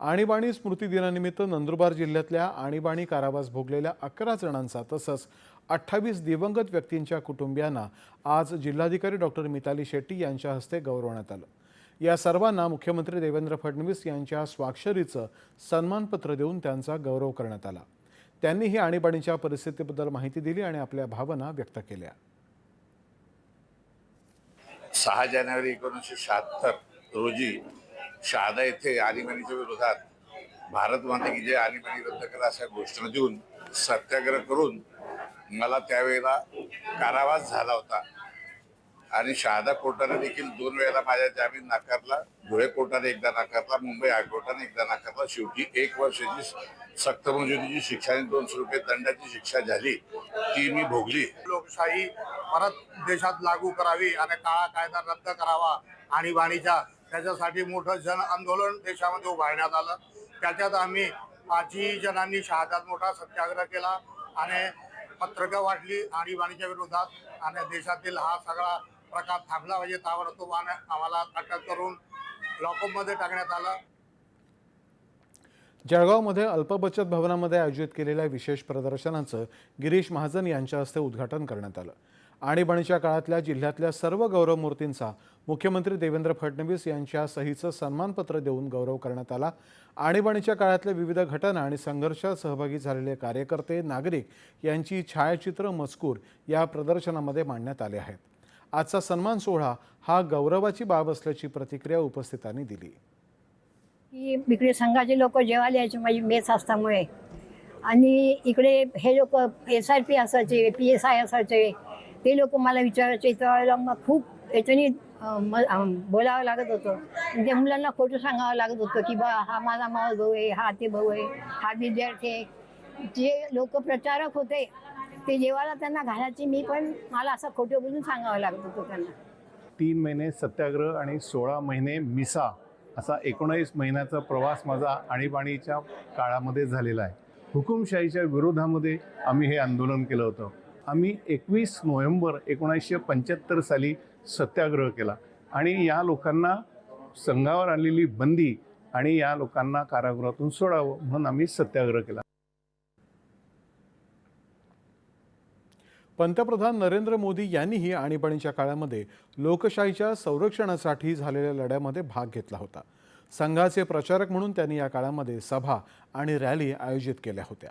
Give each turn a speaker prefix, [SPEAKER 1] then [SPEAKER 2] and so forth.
[SPEAKER 1] आणीबाणी स्मृती दिनानिमित्त नंदुरबार जिल्ह्यातल्या आणीबाणी कारावास भोगलेल्या अकरा जणांचा तसंच अठ्ठावीस दिवंगत व्यक्तींच्या कुटुंबियांना आज जिल्हाधिकारी डॉक्टर मिताली शेट्टी यांच्या हस्ते गौरवण्यात आलं. या सर्वांना मुख्यमंत्री देवेंद्र फडणवीस यांच्या स्वाक्षरीचं सन्मानपत्र देऊन त्यांचा गौरव करण्यात आला. त्यांनी ही आणीबाणीच्या परिस्थितीबद्दल माहिती दिली आणि आपल्या भावना व्यक्त केल्या.
[SPEAKER 2] सहा जानेवारी एकोणीसशे शहात्तर रोजी शहादा येथे आणीबाणीच्या विरोधात भारत माता की जय आणीबाणी रद्द करा अशा घोषणा देऊन सत्याग्रह करून मला त्यावेळेला कारावास झाला होता. आणि शहादा कोर्टाने देखील दोन वेळेला माझा जामीन नाकारला धुळे कोर्टाने एकदा नाकारला मुंबई हायकोर्टाने एकदा नाकारला. शेवटी एक वर्षाची सक्तमजुरीची शिक्षा आणि दोनशे रुपये दंडाची शिक्षा झाली ती मी भोगली.
[SPEAKER 3] लोकशाही परत देशात लागू करावी आणि काळा कायदा रद्द करावा आणीबाणीच्या त्याच्यासाठी मोठं जन आंदोलन देशामध्ये उभारण्यात आलं. त्याच्यात आम्ही पाचही जणांनी शहादात मोठा सत्याग्रह केला आणि पत्रकं वाटली आणीबाणीच्या विरोधात आणि देशातील हा सगळा प्रकार थांबला पाहिजे ताबडतोब आणि आम्हाला अटक करून लॉकअपमध्ये टाकण्यात आलं.
[SPEAKER 1] जळगावमध्ये अल्पबचत भवनामध्ये आयोजित केलेल्या विशेष प्रदर्शनाचं गिरीश महाजन यांच्या हस्ते उद्घाटन करण्यात आलं. आणीबाणीच्या काळातल्या जिल्ह्यातल्या सर्व गौरव मूर्तींचा मुख्यमंत्री देवेंद्र फडणवीस यांच्या सहीचं सन्मानपत्र देऊन गौरव करण्यात आला. आणीबाणीच्या काळातल्या विविध घटना आणि संघर्षात सहभागी झालेले कार्यकर्ते नागरिक यांची छायाचित्र मजकूर या प्रदर्शनामध्ये मांडण्यात आले आहेत. आजचा सन्मान सोहळा हा गौरवाची बाब असल्याची प्रतिक्रिया उपस्थितांनी दिली.
[SPEAKER 4] इकडे संघाचे लोक जेवायला यायचे माझी मेस असल्यामुळे. आणि इकडे हे लोक एस आर पी असायचे पी एस आय असायचे ते लोक मला विचारायचे त्यावेळेला मग खूप याच्यानी म- बोलावं लागत होतं. आणि त्या मुलांना खोटं सांगावं लागत होतं की बा हा माझा माझा भाऊ आहे हा ते भाऊ आहे हा विद्यार्थी आहे. जे लोक प्रचारक होते ते जेवायला त्यांना घालायचे मी पण मला असं खोटं बोलून सांगावं लागत होतं त्यांना.
[SPEAKER 5] तीन महिने सत्याग्रह आणि सोळा महिने मिसा असा एकोणावीस महिन्याचा प्रवास माझा आणीबाणीच्या काळामध्ये झालेला आहे. हुकुमशाहीच्या विरोधामध्ये आम्ही हे आंदोलन केलं होतं. आम्ही एकवीस नोव्हेंबर एकोणीसशे पंच्याहत्तर साली सत्याग्रह केला. आणि या लोकांना संघावर आलेली बंदी आणि या लोकांना कारागृहातून सोडावं म्हणून आम्ही सत्याग्रह केला.
[SPEAKER 1] पंतप्रधान नरेंद्र मोदी यांनीही आणीबाणीच्या काळामध्ये लोकशाहीच्या संरक्षणासाठी झालेल्या लढ्यामध्ये भाग घेतला होता. संघाचे प्रचारक म्हणून त्यांनी या काळामध्ये सभा आणि रॅली आयोजित केल्या होत्या.